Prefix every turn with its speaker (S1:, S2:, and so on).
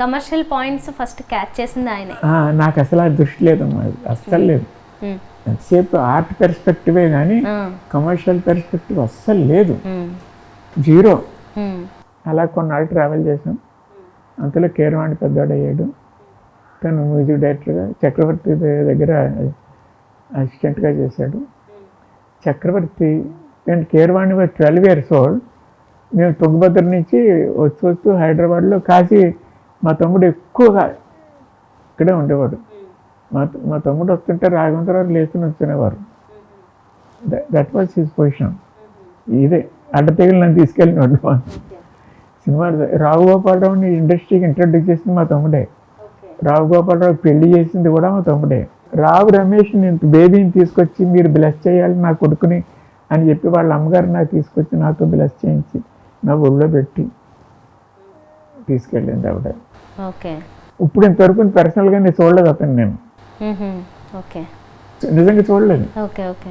S1: Commercial points first catch చేసింది ఆయనే.
S2: నాకు అసలు ఆ దృష్టి లేదమ్మా అస్సలు లేదు. ఎంతసేపు ఆర్ట్ పెర్స్పెక్టివే కానీ కమర్షియల్ పెర్స్పెక్టివ్ అస్సలు లేదు. జీరో అలా కొన్నాళ్ళు ట్రావెల్ చేసాం అంతలో కేరవాణి పెద్దవాడు అయ్యాడు. తను మ్యూజిక్ డైరెక్టర్గా చక్రవర్తి దగ్గర అసిస్టెంట్గా చేశాడు. చక్రవర్తి నేను కేరవాణి ట్వెల్వ్ ఇయర్స్ ఓల్డ్ మేము తుంగభద్ర నుంచి వస్తూ వస్తూ హైదరాబాద్లో కాశీ మా తమ్ముడు ఎక్కువగా ఇక్కడే ఉండేవాడు. మా మా తమ్ముడు వస్తుంటే రాఘవంతరావు లేచుని వచ్చేవారు దట్ వాజ్ హిస్ పొజిషన్ ఇదే అడ్డతీగలు నన్ను తీసుకెళ్ళినోడు. సినిమా రావు గోపాలరావుని ఇండస్ట్రీకి ఇంట్రడ్యూస్ చేసింది మా తమ్ముడే. రావు గోపాలరావు పెళ్ళి చేసింది కూడా మా తమ్ముడే. రావు రమేష్ నేను బేబీని తీసుకొచ్చి మీరు బ్లెస్ చేయాలి నా కొడుకుని అని చెప్పి వాళ్ళ అమ్మగారు నాకు తీసుకొచ్చి నాతో బ్లెస్ చేయించి నా ఒళ్ళో పెట్టి తీసుకెళ్ళింది ఆవిడ.
S1: ఓకే.
S2: ఇప్పుడు ఇంతవరకు పర్సనల్గా నేను చూడలేదు అతను నేను.
S1: ఓకే.
S2: నిజంగా చూడలేదు.
S1: Okay okay.